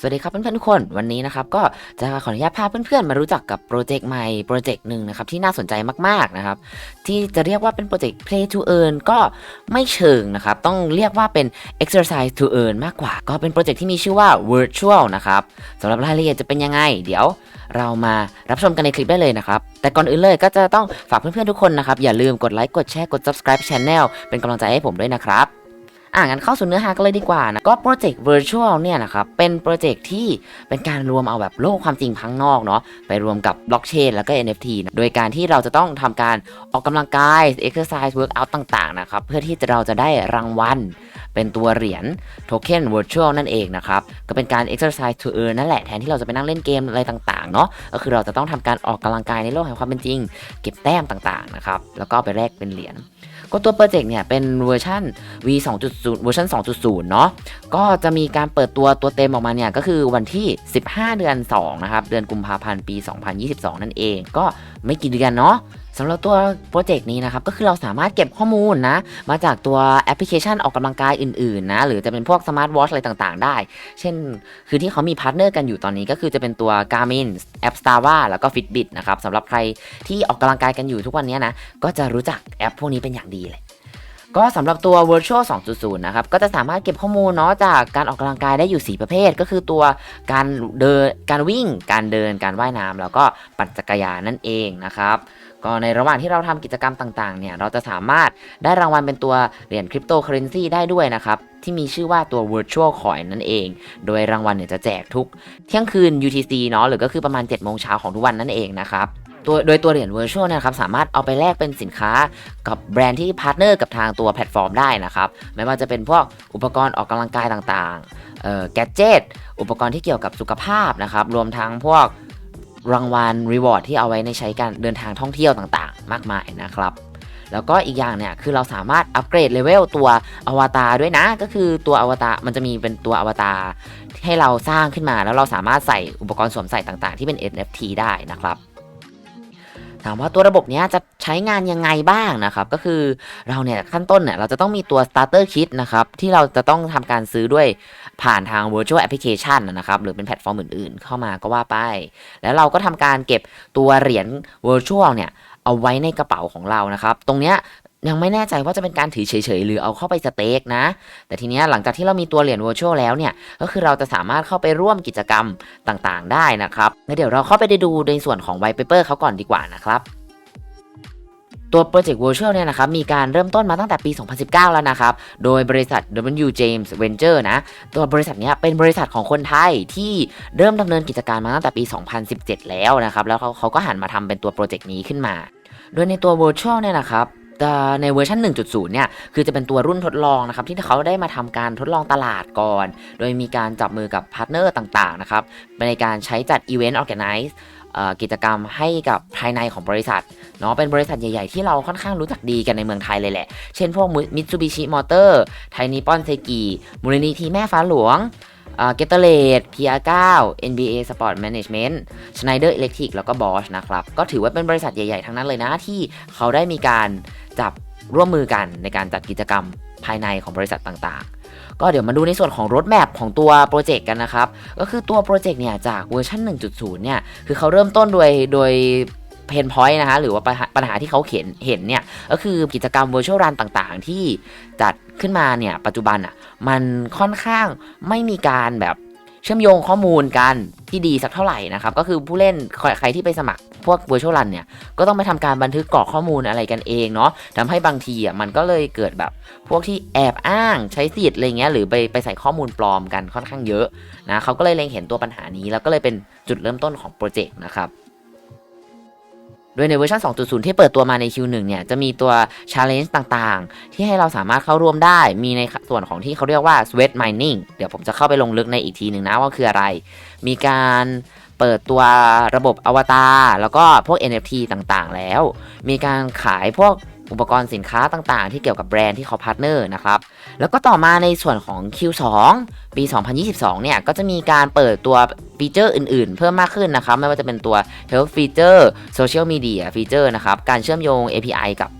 สวัสดีครับเพื่อนๆทุกคนวันนี้นะครับก็จะขออนุญาตพาเพื่อนๆมารู้จักกับโปรเจกต์ใหม่โปรเจกต์หนึ่งนะครับที่น่าสนใจมากๆนะครับที่จะเรียกว่าเป็นโปรเจกต์ play to earn ก็ไม่เชิงนะครับต้องเรียกว่าเป็น exercise to earn มากกว่า ก็เป็นโปรเจกต์ที่มีชื่อว่า virtual นะครับสำหรับรายละเอียดจะเป็นยังไง เดี๋ยวเรามารับชมกันในคลิปได้เลยนะครับ แต่ก่อนอื่นเลยก็จะต้องฝากเพื่อนๆทุกคนนะครับอย่าลืมกดไลค์กดแชร์กด subscribe channel เป็นกำลังใจให้ผมด้วยนะครับ อ่างั้นเข้าสู่เนื้อหากันเลยดีกว่านะ ก็โปรเจกต์ Virtual เนี่ยนะครับ เป็นโปรเจกต์ที่เป็นการรวมเอาแบบโลกความจริงพังนอกเนาะ ไปรวมกับบล็อกเชนแล้วก็ NFT นะโดยการที่เราจะต้องทำการออกกำลังกาย exercise workout ต่างๆนะครับ เพื่อที่เราจะได้รางวัลเป็นตัวเหรียญโทเค็น virtual นั่นเองนะครับ ก็เป็นการ exercise to earn นั่นแหละ แทนที่เราจะไปนั่งเล่นเกมอะไรต่างๆ เนาะก็คือเราจะต้องทำการออกกำลังกายในโลกแห่งความเป็นจริง เก็บแต้มต่างๆนะครับ แล้วก็ไปแลกเป็นเหรียญ ก็ตัวโปรเจกต์เนี่ยเป็นเวอร์ชัน V 2.0 เวอร์ชัน2.0 เนาะก็จะมีการเปิดตัวตัวเต็มออกมาเนี่ยก็คือวันที่ 15 เดือน 2 นะครับ เดือนกุมภาพันธ์ปี 2022 นั่นเอง ก็ไม่กี่เดือนเนาะ สำหรับตัวโปรเจกต์นี้นะครับก็คือเราสามารถเก็บข้อมูลนะมาจากตัวแอปพลิเคชันออกกำลังกายอื่นๆนะหรือจะเป็นพวกสมาร์ทวอชอะไรต่างๆ ได้ เช่น คือที่เขามีพาร์ทเนอร์กันอยู่ตอนนี้ก็คือจะเป็นตัว Garmin แอป Strava แล้วก็ Fitbit นะครับสำหรับใครที่ออกกำลังกายกันอยู่ทุกวันนี้นะก็จะรู้จักแอปพวกนี้เป็นอย่างดีเลยก็สำหรับตัว Virtual 2.0 นะครับ ก็จะสามารถเก็บข้อมูลเนาะจากการออกกำลังกายได้อยู่ 4 ประเภท ก็คือตัวการเดิน การวิ่ง การเดิน การว่ายน้ำแล้วก็ปั่นจักรยานนั่นเองนะครับ ก็ในระหว่างที่เราทำกิจกรรมต่างๆเนี่ยเราจะสามารถได้รางวัลเป็นตัวเหรียญคริปโตเคอเรนซีได้ด้วยนะครับที่มีชื่อว่าตัว Virtual Coin นั่นเอง โดยรางวัลเนี่ยจะแจกทุก เที่ยงคืน UTC เนาะหรือก็คือประมาณ7โมงเช้าของทุกวันนั่นเองนะครับตัวโดยตัวเหรียญ Virtual เนี่ยนะครับสามารถเอาไปแลกเป็นสินค้ากับแบรนด์ที่พาร์ทเนอร์กับทางตัวแพลตฟอร์มได้นะครับไม่ว่าจะเป็นพวกอุปกรณ์ออกกำลังกายต่างๆเอ่อแกจ e t อุปกรณ์ที่เกี่ยวกับสุขภาพนะครับรวมทั้งพวก รางวัลรีวอร์ดที่เอาไว้ในใช้การเดินทางท่องเที่ยวต่างๆ มากมายนะครับ แล้วก็อีกอย่างเนี่ยคือเราสามารถอัปเกรดเลเวลตัวอวตารด้วยนะ ก็คือตัวอวตารมันจะมีเป็นตัวอวตารให้เราสร้างขึ้นมาแล้วเราสามารถใส่อุปกรณ์สวมใส่ต่างๆ ที่เป็น NFT ได้นะครับ ถามว่าตัวระบบนี้จะใช้งานยังไงบ้างนะครับก็คือเราเนี่ยขั้นต้นเนี่ยเราจะต้องมีตัว starter kit นะครับที่เราจะต้องทำการซื้อด้วยผ่านทาง virtual application นะครับหรือเป็นแพลตฟอร์มอื่นๆ เข้ามาก็ว่าไป แล้วเราก็ทำการเก็บตัวเหรียญ virtual เนี่ยเอาไว้ในกระเป๋าของเรานะครับ ตรงเนี้ย ยังไม่แน่ใจว่าจะเป็นการถือเฉยๆ หรือเอาเข้าไปสเต็กนะ แต่ทีนี้หลังจากที่เรามีตัวเหรียญ virtual แล้วเนี่ย ก็คือเราจะสามารถเข้าไปร่วมกิจกรรมต่างๆ ได้นะครับงั้นเดี๋ยวเราเข้าไปดูในส่วนของ white paper เขาก่อนดีกว่านะครับตัวโปรเจกต์ Virtual เนี่ยนะครับมีการเริ่มต้นมาตั้งแต่ปี 2019 แล้วนะครับ โดยบริษัท W James Venture นะ ตัวบริษัทเนี้ยเป็นบริษัทของคนไทยที่เริ่มดำเนินกิจการมาตั้งแต่ปี 2017 แล้วนะครับ แล้วเขาเขาก็หันมาทำเป็นตัวโปรเจกต์นี้ขึ้นมา โดยในตัว Virtual เนี่ยนะครับ ในเวอร์ชัน1.0 เนี่ย คือจะเป็นตัวรุ่นทดลองนะครับที่เขาได้มาทำการทดลองตลาดก่อน โดยมีการจับมือกับพาร์ทเนอร์ต่างๆนะครับในการใช้จัดอีเวนต์ออแกไนซ์กิจกรรมให้กับภายในของบริษัทเนาะเป็นบริษัทใหญ่ๆ ที่เราค่อนข้างรู้จักดีกันในเมืองไทยเลยแหละ เช่นพวกมิตซูบิชิมอเตอร์ไทนิปอนเซกิมูลนิธิแม่ฟ้าหลวง เกตเตอร์เลด PR9 NBA Sport Management Schneider Electric แล้วก็ Bosch นะครับ ก็ถือว่าเป็นบริษัทใหญ่ ๆ ทั้งนั้นเลยนะ ที่เขาได้มีการจับร่วมมือกันในการจัดกิจกรรมภายในของบริษัทต่างๆ ก็เดี๋ยวมาดูในส่วนของรถแมพของตัวโปรเจกต์กันนะครับ ก็คือตัวโปรเจกต์เนี่ยจากเวอร์ชัน1.0 เนี่ย คือเขาเริ่มต้นโดยโดย เพนพอยต์นะคะหรือว่าปัญหาที่เขาเขียนเห็นเนี่ยก็คือกิจกรรม Virtual Run ต่างๆ ที่จัดขึ้นมาเนี่ยปัจจุบันอะมันค่อนข้างไม่มีการแบบเชื่อมโยงข้อมูลกันที่ดีสักเท่าไหร่นะครับ ก็คือผู้เล่นใครที่ไปสมัครพวก Virtual Run เนี่ยก็ต้องไปทำการบันทึกกรอกข้อมูลอะไรกันเองเนาะทำให้บางทีอะมันก็เลยเกิดแบบพวกที่แอบอ้างใช้สิทธิ์อะไรเงี้ยหรือไปไปใส่ข้อมูลปลอมกันค่อนข้างเยอะนะเขาก็เลยเล็งเห็นตัวปัญหานี้ แล้วก็เลยเป็นจุดเริ่มต้นของโปรเจกต์นะครับ โดยในเวอร์ชัน2.0 ที่เปิดตัวมาใน Q1 เนี่ย จะมีตัว Challenge ต่างๆ ที่ให้เราสามารถเข้าร่วมได้ มีในส่วนของที่เขาเรียกว่า Sweat Mining เดี๋ยวผมจะเข้าไปลงลึกในอีกทีหนึ่งนะว่าคืออะไร มีการเปิดตัวระบบอวตารแล้วก็พวก NFT ต่างๆ แล้ว มีการขายพวก อุปกรณ์สินค้าต่างๆ ที่เกี่ยวกับแบรนด์ที่เขาพาร์ทเนอร์นะครับ แล้วก็ต่อมาในส่วนของ Q2 ปี 2022 เนี่ย ก็จะมีการเปิดตัวฟีเจอร์อื่นๆ เพิ่มมากขึ้นนะครับ ไม่ว่าจะเป็นตัว Health Feature Social Media Feature นะครับ การเชื่อมโยง API กับ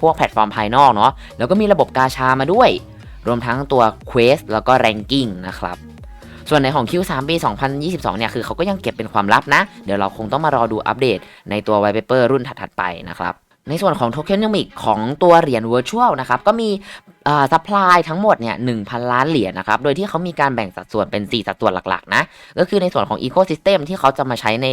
พวกแพลตฟอร์มภายนอกเนาะ แล้วก็มีระบบกาชามาด้วย รวมทั้งตัว Quest แล้วก็ Ranking นะครับส่วนในของ Q3 ปี 2022 เนี่ย คือเขาก็ยังเก็บเป็นความลับนะ เดี๋ยวเราคงต้องมารอดูอัปเดตในตัว White Paper รุ่นถัดๆไปนะครับ ในส่วนของ Tokenomic ของตัวเหรียญ Virtual นะครับ ก็มีซัพพลายทั้งหมดเนี่ย1,000ล้านเหรียญนะครับ โดยที่เขามีการแบ่งสัดส่วนเป็น 4 สัดส่วนหลักๆ นะ ก็คือในส่วนของ Ecosystem ที่เขาจะมาใช้ใน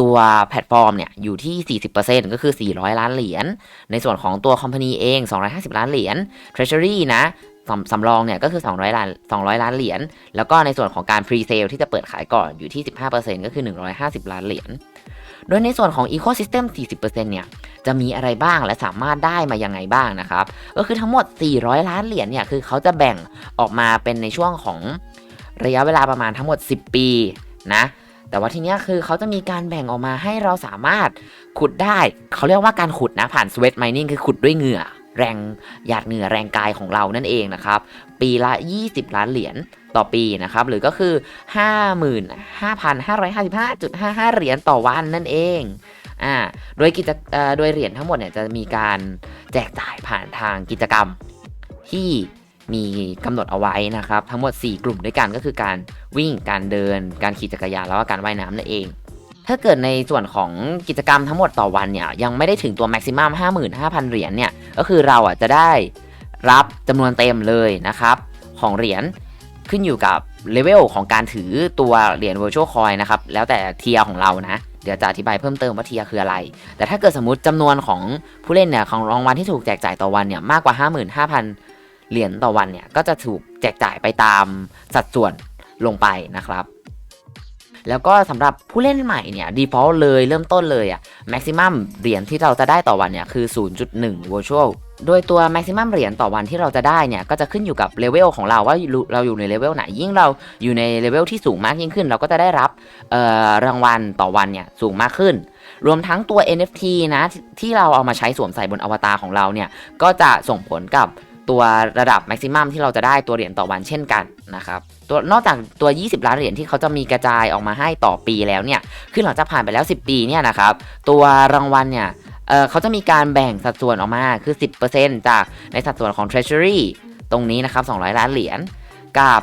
ตัวแพลตฟอร์มเนี่ยอยู่ที่ 40%ก็คือ 400 ล้านเหรียญ ในส่วนของตัว Company เอง 250 ล้านเหรียญ Treasury นะสำสำรองเนี่ยก็คือ 200 ล้าน 200 ล้านเหรียญ แล้วก็ในส่วนของการ Pre Sale ที่จะเปิดขายก่อนอยู่ที่ 15%ก็คือ 150 ล้านเหรียญ โดยในส่วนของ Ecosystem 40%เนี่ยจะมีอะไรบ้างและสามารถได้มายังไงบ้างนะครับ ก็คือทั้งหมด 400 ล้านเหรียญเนี่ยคือเขาจะแบ่งออกมาเป็นในช่วงของระยะเวลาประมาณทั้งหมด 10 ปีนะ แต่ว่าทีนี้คือเขาจะมีการแบ่งออกมาให้เราสามารถขุดได้ เขาเรียกว่าการขุดนะผ่าน sweat mining คือขุดด้วยเหงื่อแรงหยาดเหงื่อแรงกายของเรานั่นเองนะครับ ปีละ 20 ล้านเหรียญต่อปีนะครับ หรือก็คือ 55,555.55 เหรียญต่อวันนั่นเองอ่าโดยกิจโดยเหรียญทั้งหมดเนี่ยจะมีการแจกจ่ายผ่านทางกิจกรรมที่มีกำหนดเอาไว้นะครับ ทั้งหมด 4 กลุ่มด้วยกันก็คือการวิ่งการเดิน การขี่จักรยานแล้วก็การว่ายน้ำนั่นเอง ถ้าเกิดในส่วนของกิจกรรมทั้งหมดต่อวันเนี่ยยังไม่ได้ถึงตัวแม็กซิมัม55,000 เหรียญเนี่ยก็คือเราอะจะได้ รับจำนวนเต็มเลยนะครับ ของเหรียญขึ้นอยู่กับเลเวลของการถือตัวเหรียญ Virtual Coin นะครับ แล้วแต่เทียร์ของเรานะ เดี๋ยวจะอธิบายเพิ่มเติมว่าเทียร์คืออะไร แต่ถ้าเกิดสมมติจำนวนของผู้เล่นเนี่ยของรางวัลที่ถูกแจกจ่ายต่อวันเนี่ยมากกว่า 55,000 เหรียญต่อวันเนี่ยก็จะถูกแจกจ่ายไปตามสัดส่วนลงไปนะครับแล้วก็สำหรับผู้เล่นใหม่เนี่ย default เลยเริ่มต้นเลยอะ maximum เหรียญที่เราจะได้ต่อวันเนี่ย คือ 0.1 virtual โดยตัว maximum เหรียญต่อวันที่เราจะได้เนี่ยก็จะขึ้นอยู่กับเลเวลของเราว่าเราอยู่ในเลเวลไหนยิ่งเราอยู่ในเลเวลที่สูงมากยิ่งขึ้น เราก็จะได้รับรางวัลต่อวันเนี่ยสูงมากขึ้น รวมทั้งตัว NFT นะทที่เราเอามาใช้สวมใส่บนอวตารของเราเนี่ยก็จะส่งผลกับตัวระดับ maximum ที่เราจะได้ตัวเหรียญต่อวันเช่นกันนะครับตัวนอกจากตัว 20 ล้านเหรียญที่เขาจะมีกระจายออกมาให้ต่อปีแล้วเนี่ย คือหลังจากผ่านไปแล้ว 10 ปีเนี่ยนะครับ ตัวรางวัลเนี่ย เออเขาจะมีการแบ่งสัดส่วนออกมาคือ 10%จากในสัดส่วนของ Treasury ตรงนี้นะครับ 200 ล้านเหรียญกับ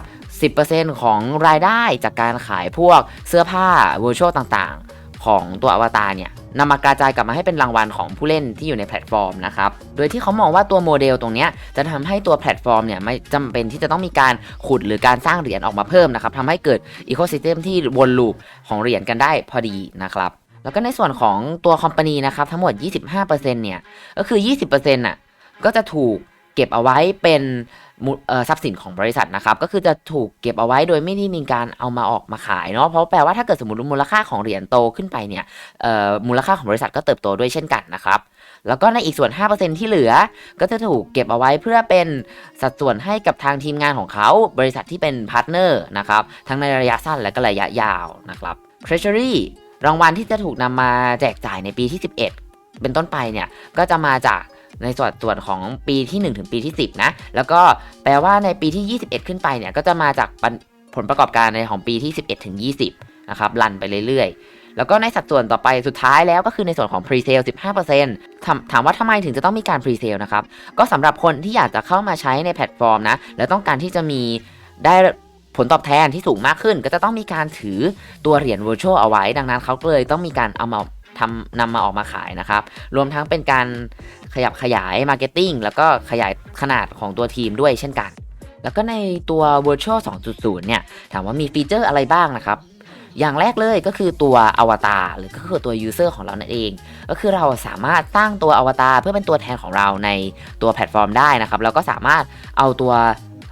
10%ของรายได้จากการขายพวกเสื้อผ้า Virtual ต่างๆ ของตัวอวตารเนี่ยนำมากระจายกลับมาให้เป็นรางวัลของผู้เล่นที่อยู่ในแพลตฟอร์มนะครับ โดยที่เขามองว่าตัวโมเดลตรงนี้จะทำให้ตัวแพลตฟอร์มเนี่ยไม่จำเป็นที่จะต้องมีการขุดหรือการสร้างเหรียญออกมาเพิ่มนะครับทำให้เกิดอีโคซิสเต็มที่วนลูปของเหรียญกันได้พอดีนะครับ แล้วก็ในส่วนของตัวคอมพานีนะครับทั้งหมด 25%เนี่ยก็คือ 20%น่ะก็จะถูกเก็บเอาไว้เป็นทรัพย์สินของบริษัทนะครับ ก็คือจะถูกเก็บเอาไว้โดยไม่ได้มีการเอามาออกมาขายเนาะเพราะแปลว่าถ้าเกิดสมมติมูลค่าของเหรียญโตขึ้นไปเนี่ยมูลค่าของบริษัทก็เติบโตด้วยเช่นกันนะครับ แล้วก็ในอีกส่วน 5%ที่เหลือ ก็จะถูกเก็บเอาไว้เพื่อเป็นสัดส่วนให้กับทางทีมงานของเขา บริษัทที่เป็นพาร์ทเนอร์นะครับทั้งในระยะสั้นและก็ระยะยาวนะครับ Treasury รางวัลที่จะถูกนำมาแจกจ่ายในปีที่ 11 เป็นต้นไปเนี่ยก็จะมาจากในส่วนส่วนของปีที่ 1 ถึงปีที่ 10 นะ แล้วก็แปลว่าในปีที่ 21 ขึ้นไปเนี่ยก็จะมาจากผลประกอบการในของปีที่ 11 ถึง 20 นะครับรันไปเรื่อยๆ แล้วก็ในสัดส่วนต่อไปสุดท้ายแล้วก็คือในส่วนของ Pre-sale 15%ถามถามว่าทำไมถึงจะต้องมีการ Pre-sale นะครับ ก็สำหรับคนที่อยากจะเข้ามาใช้ในแพลตฟอร์มนะ แล้วต้องการที่จะมีได้ ผลตอบแทนที่สูงมากขึ้น ก็จะต้องมีการถือตัวเหรียญ virtual เอาไว้ ดังนั้นเขาก็เลยต้องมีการเอามาทำนำมาออกมาขายนะครับ รวมทั้งเป็นการขยับขยาย Marketing แล้วก็ขยายขนาดของตัวทีมด้วยเช่นกัน แล้วก็ในตัว virtual 2.0 เนี่ย ถามว่ามีฟีเจอร์อะไรบ้างนะครับ อย่างแรกเลยก็คือตัวอวตารหรือก็คือตัว user ของเรานั่นเอง ก็คือเราสามารถตั้งตัวอวตารเพื่อเป็นตัวแทนของเราในตัวแพลตฟอร์มได้นะครับ แล้วก็สามารถเอาตัว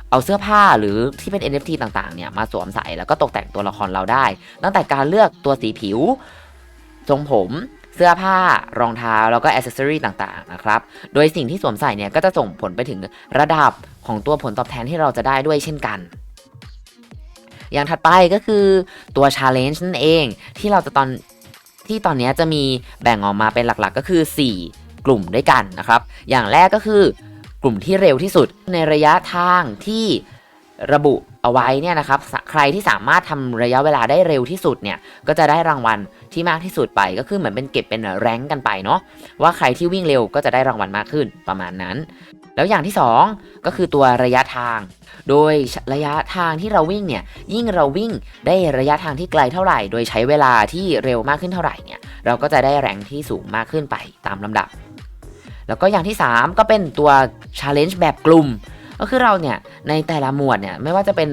เอาเสื้อผ้าหรือที่เป็น NFT ต่างๆเนี่ยมาสวมใส่แล้วก็ตกแต่งตัวละครเราได้ ตั้งแต่การเลือกตัวสีผิว ทรงผมเสื้อผ้ารองเท้าแล้วก็อ c เซสซอรีต่างๆนะครับ โดยสิ่งที่สวมใส่เนี่ยก็จะส่งผลไปถึงระดับของตัวผลตอบแทนที่เราจะได้ด้วยเช่นกัน อย่างถัดไปก็คือตัว Challenge นั่นเองที่เราจะตอนที่ตอนนี้จะมีแบ่งออกมาเป็นหลักๆก็คือ 4 กลุ่มด้วยกันนะครับ อย่างแรกก็คือ กลุ่มที่เร็วที่สุดในระยะทางที่ระบุเอาไว้เนี่ยนะครับใครที่สามารถทำระยะเวลาได้เร็วที่สุดเนี่ยก็จะได้รางวัลที่มากที่สุดไปก็คือเหมือนเป็นเก็บเป็นแรงกันไปเนาะว่าใครที่วิ่งเร็วก็จะได้รางวัลมากขึ้นประมาณนั้น แล้วอย่างที่ 2 ก็คือตัวระยะทาง โดยระยะทางที่เราวิ่งเนี่ยยิ่งเราวิ่งได้ระยะทางที่ไกลเท่าไหร่ โดยใช้เวลาที่เร็วมากขึ้นเท่าไหร่เนี่ยเราก็จะได้แรงที่สูงมากขึ้นไปตามลำดับ แล้วก็อย่างที่ 3 ก็เป็นตัว challenge แบบกลุ่ม ก็คือเราเนี่ยในแต่ละหมวดเนี่ยไม่ว่าจะเป็น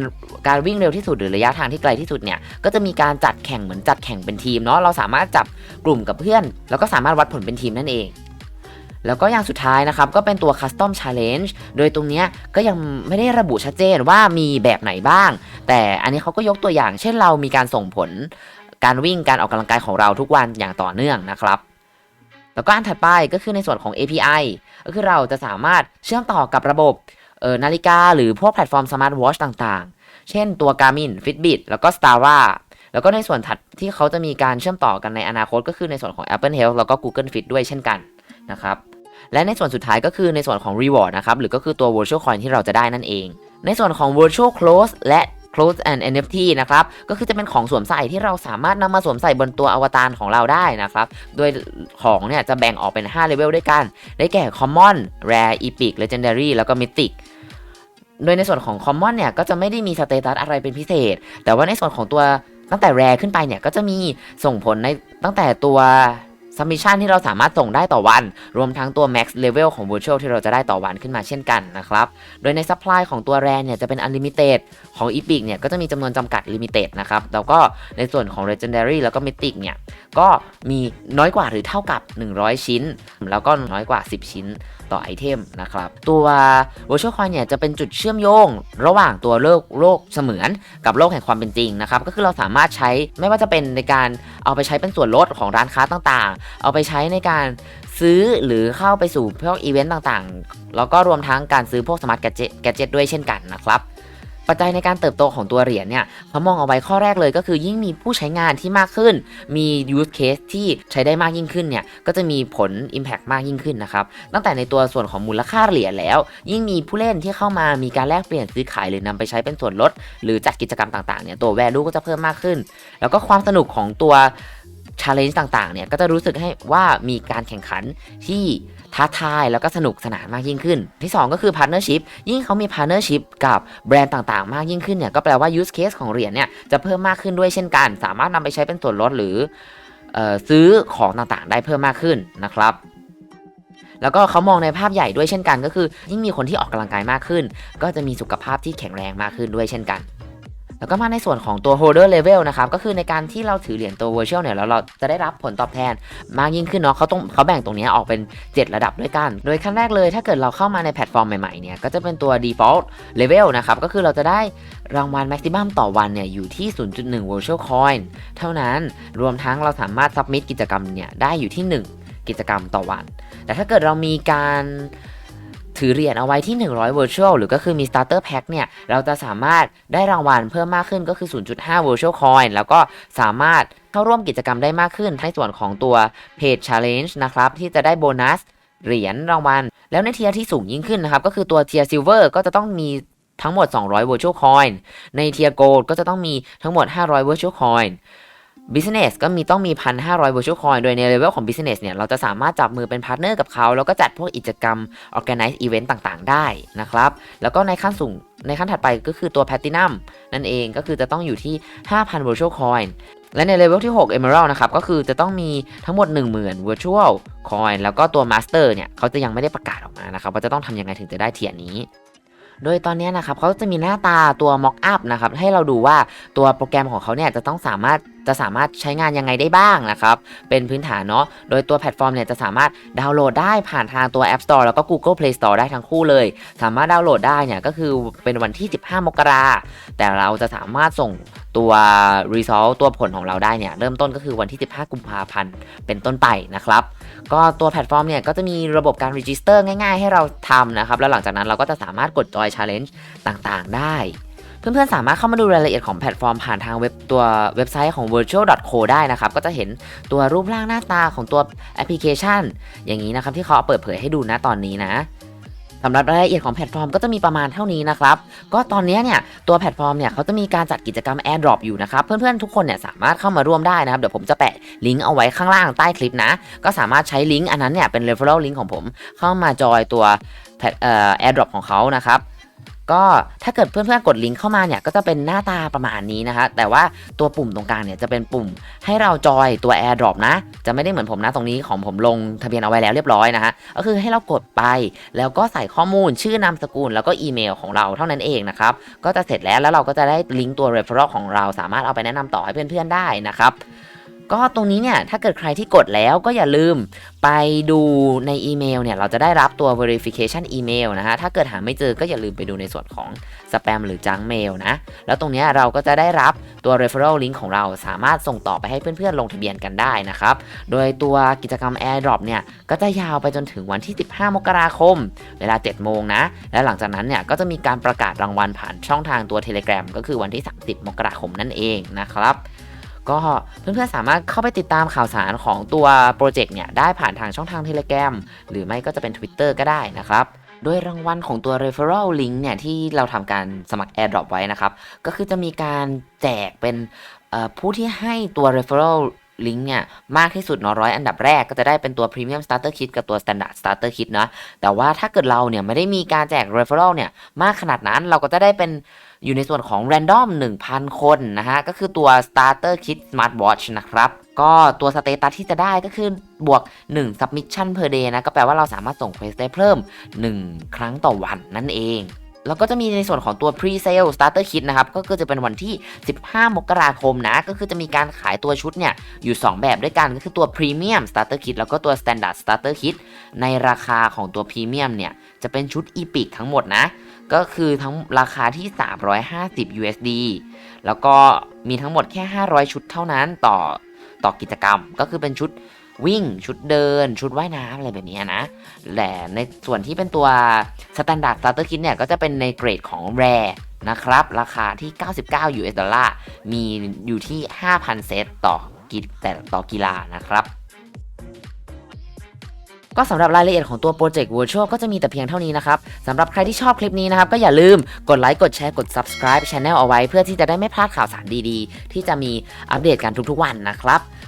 การวิ่งเร็วที่สุดหรือระยะทางที่ไกลที่สุดเนี่ยก็จะมีการจัดแข่งเหมือนจัดแข่งเป็นทีมเนาะเราสามารถจับกลุ่มกับเพื่อน แล้วก็สามารถวัดผลเป็นทีมนั่นเองแล้วก็อย่างสุดท้ายนะครับก็เป็นตัว custom challenge โดยตรงเนี้ยก็ยังไม่ได้ระบุชัดเจนว่ามีแบบไหนบ้าง แต่อันนี้เขาก็ยกตัวอย่าง เช่นเรามีการส่งผล การวิ่งการออกกำลังกายของเราทุกวันอย่างต่อเนื่องนะครับ แล้วก็อันถัดไปก็คือในส่วนของ API ก็คือเราจะสามารถเชื่อมต่อกับระบบนาฬิกาหรือพวกแพลตฟอร์มสมาร์ทวอชต่างๆ เช่นตัว Garmin Fitbit แล้วก็ Strava แล้วก็ในส่วนถัดที่เขาจะมีการเชื่อมต่อกันในอนาคต ก็คือในส่วนของ Apple Health แล้วก็ Google Fit ด้วยเช่นกันนะครับและในส่วนสุดท้ายก็คือในส่วนของ Reward นะครับหรือก็คือตัว Virtual Coin ที่เราจะได้นั่นเอง ในส่วนของ Virtual Clothes และ Clothes and NFT นะครับ ก็คือจะเป็นของสวมใส่ที่เราสามารถนำมาสวมใส่บนตัวอวตารของเราได้นะครับ โดยของเนี่ยจะแบ่งออกเป็น 5 เลเวลด้วยกัน ได้แก่ Common Rare Epic Legendary แล้วก็ Mythic โดยในส่วนของ Common เนี่ยก็จะไม่ได้มีสเตตัสอะไรเป็นพิเศษ แต่ว่าในส่วนของตัวตั้งแต่ Rare ขึ้นไปเนี่ยก็จะมีส่งผลในตั้งแต่ตัว ซัมมิชันที่เราสามารถส่งได้ต่อวัน รวมทั้งตัว Max Level ของ Virtual ที่เราจะได้ต่อวันขึ้นมาเช่นกันนะครับ โดยใน Supply ของตัวแรนเนี่ยจะเป็น Unlimited ของ Epic เนี่ยก็จะมีจำนวนจำกัด Limited นะครับ แล้วก็ในส่วนของ Legendary แล้วก็ Mythic เนี่ยก็มีน้อยกว่าหรือเท่ากับ 100 ชิ้น แล้วก็น้อยกว่า 10 ชิ้นต่อไอเทมนะครับ ตัว Virtual Coin เนี่ยจะเป็นจุดเชื่อมโยง ระหว่างตัวโลกโลกเสมือนกับโลกแห่งความเป็นจริงนะครับ ก็คือเราสามารถใช้ไม่ว่าจะเป็นในการเอาไปใช้เป็นส่วนลดของร้านค้าต่างๆ เอาไปใช้ในการซื้อหรือเข้าไปสู่พวกอีเวนต์ต่างๆ แล้วก็รวมทั้งการซื้อพวกสมาร์ทแกจิตด้วยเช่นกันนะครับ ปัจจัยในการเติบโตของตัวเหรียญเนี่ยเขามองเอาไว้ข้อแรกเลยก็คือยิ่งมีผู้ใช้งานที่มากขึ้น มี use case ที่ใช้ได้มากยิ่งขึ้นเนี่ยก็จะมีผล impact มากยิ่งขึ้นนะครับตั้งแต่ในตัวส่วนของมูลค่าเหรียญแล้ว ยิ่งมีผู้เล่นที่เข้ามามีการแลกเปลี่ยนซื้อขายหรือนำไปใช้เป็นส่วนลด หรือจัดกิจกรรมต่างๆเนี่ยตัว value ก็จะเพิ่มมากขึ้น แล้วก็ความสนุกของตัว challenge ต่างๆเนี่ยก็จะรู้สึกให้ว่ามีการแข่งขันที่ ท้าทายแล้วก็สนุกสนานมากยิ่งขึ้น ที่ 2 ก็คือ partnership ยิ่งเขามี partnership กับแบรนด์ต่างๆ มากยิ่งขึ้นเนี่ยก็แปลว่า use case ของเหรียญเนี่ยจะเพิ่มมากขึ้นด้วยเช่นกัน สามารถนำไปใช้เป็นส่วนลดหรือเออซื้อของต่างๆ ได้เพิ่มมากขึ้นนะครับแล้วก็เขามองในภาพใหญ่ด้วยเช่นกัน ก็คือยิ่งมีคนที่ออกกำลังกายมากขึ้น ก็จะมีสุขภาพที่แข็งแรงมากขึ้นด้วยเช่นกัน แล้วก็มาในส่วนของตัว holder level นะครับก็คือในการที่เราถือเหรียญตัว virtual เนี่ยแล้วเราจะได้รับผลตอบแทนมากยิ่งขึ้นเนาะเขาต้องเขาแบ่งตรงนี้ออกเป็น 7 ระดับด้วยกัน โดยขั้นแรกเลยถ้าเกิดเราเข้ามาในแพลตฟอร์มใหม่ๆเนี่ยก็จะเป็นตัว default level นะครับก็คือเราจะได้รางวัล maximum ต่อวันเนี่ยอยู่ที่ 0.1 virtual coin เท่านั้นรวมทั้งเราสามารถ submit กิจกรรมเนี่ยได้อยู่ที่ 1 กิจกรรมต่อวัน แต่ถ้าเกิดเรามีการ ถือเหรียญเอาไว้ที่ 100 virtual หรือก็คือมี starter pack เนี่ยเราจะสามารถได้รางวัลเพิ่มมากขึ้นก็คือ 0.5 virtual coin แล้วก็สามารถเข้าร่วมกิจกรรมได้มากขึ้นในส่วนของตัว page challenge นะครับที่จะได้โบนัสเหรียญรางวัล แล้วในเทียร์ที่สูงยิ่งขึ้นนะครับ ก็คือตัวเทียร์ silver ก็จะต้องมีทั้งหมด 200 virtual coin ในเทียร์ gold ก็จะต้องมีทั้งหมด 500 virtual coin Business ก็มีต้องมี 1,500 virtual coin โดยในเลเวลของ Business เนี่ย เราจะสามารถจับมือเป็นพาร์ทเนอร์กับเขา แล้วก็จัดพวกกิจกรรม Organize Event ต่างๆ ได้นะครับ แล้วก็ในขั้นสูงในขั้นถัดไปก็คือตัว Platinum นั่นเองก็คือจะต้องอยู่ที่ 5,000 virtual coin และในเลเวลที่ 6 Emerald นะครับ ก็คือจะต้องมีทั้งหมด 10,000 virtual coin แล้วก็ตัว Master เนี่ย เขาจะยังไม่ได้ประกาศออกมานะครับ ว่าจะต้องทำยังไงถึงจะได้เทียร์นี้ โดยตอนนี้นะครับเขาจะมีหน้าตาตัว mock up นะครับให้เราดูว่าตัวโปรแกรมของเขาเนี่ยจะต้องสามารถจะสามารถใช้งานยังไงได้บ้างนะครับ เป็นพื้นฐานเนาะ โดยตัวแพลตฟอร์มเนี่ยจะสามารถดาวน์โหลดได้ผ่านทางตัว App Store แล้วก็ Google Play Store ได้ทั้งคู่เลย สามารถดาวน์โหลดได้เนี่ยก็คือเป็นวันที่ 15 มกราแต่เราจะสามารถส่งตัว result ตัวผลของเราได้เนี่ยเริ่มต้นก็คือวันที่ 15 กุมภาพันธ์เป็นต้นไปนะครับ ก็ตัวแพลตฟอร์มเนี่ยก็จะมีระบบการรีจิสเตอร์ง่าย ๆ ให้เราทำนะครับ แล้วหลังจากนั้นเราก็จะสามารถกดจอยชาร์จต่างๆ ได้ เพื่อนๆ สามารถเข้ามาดูรายละเอียดของแพลตฟอร์มผ่านทางเว็บตัวเว็บไซต์ของ virtual.co ได้นะครับ ก็จะเห็นตัวรูปร่างหน้าตาของตัวแอปพลิเคชัน อย่างนี้นะครับที่เขาเปิดเผยให้ดูนะตอนนี้นะ สำหรับรายละเอียดของแพลตฟอร์มก็จะมีประมาณเท่านี้นะครับ ก็ตอนนี้เนี่ยตัวแพลตฟอร์มเนี่ยเขาจะมีการจัดกิจกรรม AirDrop อยู่นะครับ เพื่อนๆทุกคนเนี่ยสามารถเข้ามาร่วมได้นะครับ เดี๋ยวผมจะแปะลิงก์เอาไว้ข้างล่างใต้คลิปนะ ก็สามารถใช้ลิงก์อันนั้นเนี่ยเป็น referral link ของผม เข้ามาจอยตัวแพทเอ่อ AirDrop ของเขานะครับ ก็ถ้าเกิดเพื่อนๆกดลิงก์เข้ามาเนี่ยก็จะเป็นหน้าตาประมาณนี้นะคะ แต่ว่าตัวปุ่มตรงกลางเนี่ยจะเป็นปุ่มให้เราจอยตัว AirDrop นะ จะไม่ได้เหมือนผมนะตรงนี้ของผมลงทะเบียนเอาไว้แล้วเรียบร้อยนะฮะก็คือให้เรากดไป แล้วก็ใส่ข้อมูลชื่อนามสกุล แล้วก็อีเมลของเราเท่านั้นเองนะครับก็จะเสร็จแล้วแล้วเราก็จะได้ลิงก์ตัว referral ของเราสามารถเอาไปแนะนำต่อให้เพื่อนๆได้นะครับ ก็ตรงนี้เนี่ยถ้าเกิดใครที่กดแล้วก็อย่าลืมไปดูในอีเมลเนี่ยเราจะได้รับตัว verification email นะฮะถ้าเกิดหาไม่เจอก็อย่าลืมไปดูในส่วนของ spam หรือ junk mail นะ แล้วตรงนี้เราก็จะได้รับตัว referral link ของเราสามารถส่งต่อไปให้เพื่อนๆลงทะเบียนกันได้นะครับ โดยตัวกิจกรรม airdrop เนี่ยก็จะยาวไปจนถึงวันที่ 15 มกราคม เวลา 7 โมงนะ และหลังจากนั้นเนี่ยก็จะมีการประกาศรางวัลผ่านช่องทางตัว Telegram ก็คือวันที่ 30 มกราคมนั่นเองนะครับ ก็เพื่อนๆสามารถเข้าไปติดตามข่าวสารของตัวโปรเจกต์เนี่ยได้ผ่านทางช่องทางเทเลแกรมหรือไม่ก็จะเป็น Twitter ก็ได้นะครับโดยรางวัลของตัว referral link เนี่ยที่เราทำการสมัคร airdrop ไว้นะครับ ก็คือจะมีการแจกเป็นผู้ที่ให้ตัว referral link เนี่ยมากที่สุดเนาะร้อยอันดับแรกก็จะได้เป็นตัว premium starter kit กับตัว standard starter kit นะแต่ว่าถ้าเกิดเราเนี่ยไม่ได้มีการแจก referral เนี่ยมากขนาดนั้นเราก็จะได้เป็นอยู่ในส่วนของ random 1,000 คนนะฮะ ก็คือตัว starter kit smart watch นะครับ ก็ตัวสเตตัสที่จะได้ก็คือบวก 1 submission per day นะ ก็แปลว่าเราสามารถส่งเควสได้เพิ่ม 1 ครั้งต่อวันนั่นเอง แล้วก็จะมีในส่วนของตัว pre-sale starter kit นะครับก็คือจะเป็นวันที่ 15 มกราคมนะ ก็คือจะมีการขายตัวชุดเนี่ยอยู่ 2 แบบด้วยกัน ก็คือตัว premium starter kit แล้วก็ตัว standard starter kit ในราคาของตัว premium เนี่ยจะเป็นชุด epic ทั้งหมดนะ ก็คือทั้งราคาที่ 350 USD แล้วก็มีทั้งหมดแค่ 500 ชุดเท่านั้นต่อต่อกิจกรรม ก็คือเป็นชุด วิ่งชุดเดิน ชุดว่ายน้ำอะไรแบบนี้นะแต่ในส่วนที่เป็นตัว Standard Starter Kit เนี่ยก็จะเป็นในเกรดของ Rare นะครับ ราคาที่ 99 US ดอลลาร์มีอยู่ที่ 5,000 เซตต่อกีแต่ต่อกีฬานะครับก็สำหรับรายละเอียดของตัวโปรเจกต์ Virtual ก็จะมีแต่เพียงเท่านี้นะครับสำหรับใครที่ชอบคลิปนี้นะครับ ก็อย่าลืมกดไลค์กดแชร์กด subscribe Channel เอาไว้ เพื่อที่จะได้ไม่พลาดข่าวสารดีๆ ที่จะมีอัปเดตกันทุกๆวันนะครับ